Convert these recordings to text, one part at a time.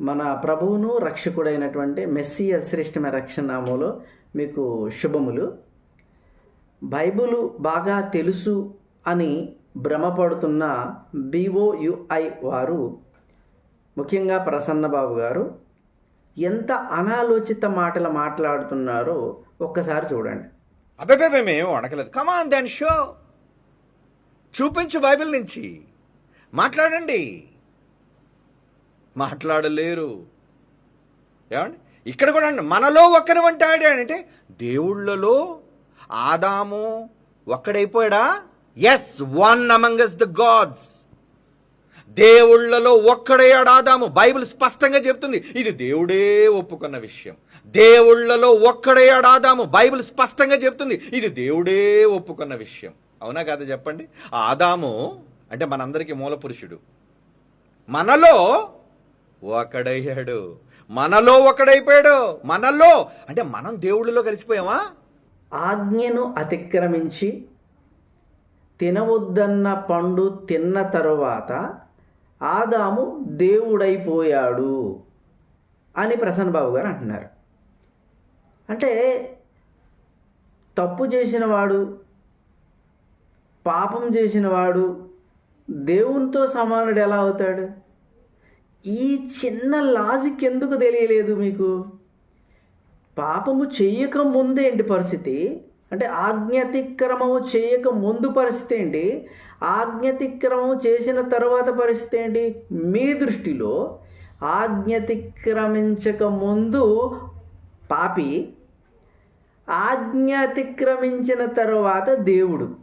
మన ప్రభువును రక్షకుడైనటువంటి మెస్సియ రక్షణ రక్షణనామంలో మీకు శుభములు. బైబిలు బాగా తెలుసు అని భ్రమపడుతున్న బిఓయుఐ వారు ముఖ్యంగా ప్రసన్నబాబు గారు ఎంత అనాలోచిత మాటలు మాట్లాడుతున్నారో ఒక్కసారి చూడండి. అబ్బాయి మేము అడగలేదు కమాన్ దాని షో చూపించు బైబిల్ నుంచి. మాట్లాడండి. మాట్లాడలేరు. ఏమండి? ఇక్కడ కూడా అండి మనలో ఒక్కరు అంటాడు అంటే దేవుళ్ళలో ఆదాము ఒక్కడైపోయాడా? Yes one among the gods దేవుళ్ళలో ఒక్కడయ్యాడు ఆదాము. బైబిల్ స్పష్టంగా చెప్తుంది ఇది దేవుడే ఒప్పుకున్న విషయం. దేవుళ్ళలో ఒక్కడయ్యాడు ఆదాము. బైబిల్ స్పష్టంగా చెప్తుంది ఇది దేవుడే ఒప్పుకున్న విషయం. అవునా కాదా చెప్పండి? ఆదాము అంటే మనందరికీ మూల పురుషుడు. మనలో ఒకడయ్యాడు. మనలో ఒకడైపోయాడు. మనలో. అంటే మనం దేవుళ్ళలో కలిసిపోయామా? ఆజ్ఞను అతిక్రమించి తినవద్దన్న పండు తిన్న తరువాత ఆదాము దేవుడైపోయాడు అని ప్రసన్న బాబు గారు అంటున్నారు. అంటే తప్పు చేసిన వాడు పాపం చేసిన వాడు దేవునితో సమానుడు ఎలా అవుతాడు? ఈ చిన్న లాజిక్ ఎందుకు తెలియలేదు మీకు? పాపము చేయక ముందే ఏంటి పరిస్థితి? అంటే ఆజ్ఞాతిక్రమము చేయక ముందు పరిస్థితి ఏంటి? ఆజ్ఞాతిక్రమము చేసిన తర్వాత పరిస్థితి ఏంటి? మీ దృష్టిలో ఆజ్ఞాతిక్రమించక ముందు పాపి ఆజ్ఞాతిక్రమించిన తర్వాత దేవుడు.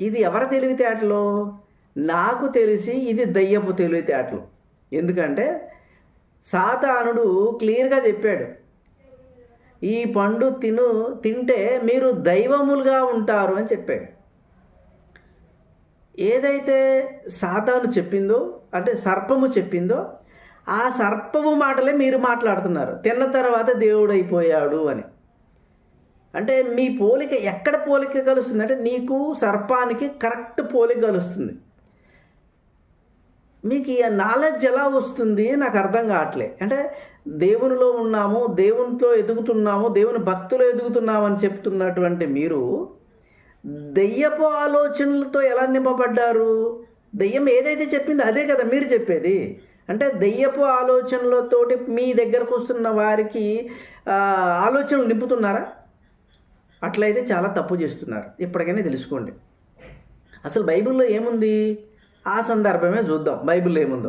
ఇది ఎవరి తెలివితేటలో? నాకు తెలిసి ఇది దయ్యపు తెలివితేటలు. ఎందుకంటే సాతానుడు క్లియర్గా చెప్పాడు. ఈ పండు తిను తింటే మీరు దైవములుగా ఉంటారు అని చెప్పాడు. ఏదైతే సాతాను చెప్పిందో అంటే సర్పము చెప్పిందో ఆ సర్పము మాటలే మీరు మాట్లాడుతున్నారు. తిన్న తర్వాత దేవుడు అయిపోయాడు అని. అంటే మీ పోలిక ఎక్కడ పోలిక కలుస్తుంది? అంటే నీకు సర్పానికి కరెక్ట్ పోలిక కలుస్తుంది. మీకు ఈ నాలెడ్జ్ ఎలా వస్తుంది నాకు అర్థం కావట్లే. అంటే దేవునిలో ఉన్నాము దేవునితో ఎదుగుతున్నాము దేవుని భక్తులు ఎదుగుతున్నాము అని చెప్తున్నటువంటి మీరు దెయ్యపు ఆలోచనలతో ఎలా నింపబడ్డారు? దెయ్యం ఏదైతే చెప్పిందో అదే కదా మీరు చెప్పేది. అంటే దెయ్యపు ఆలోచనలతోటి మీ దగ్గరకు వస్తున్న వారికి ఆలోచనలు నింపుతున్నారా? అట్లయితే చాలా తప్పు చేస్తున్నారు. ఇప్పటికైనా తెలుసుకోండి. అసలు బైబిల్లో ఏముంది? ఆ సందర్భమే చూద్దాం. బైబిల్ ఏముందో?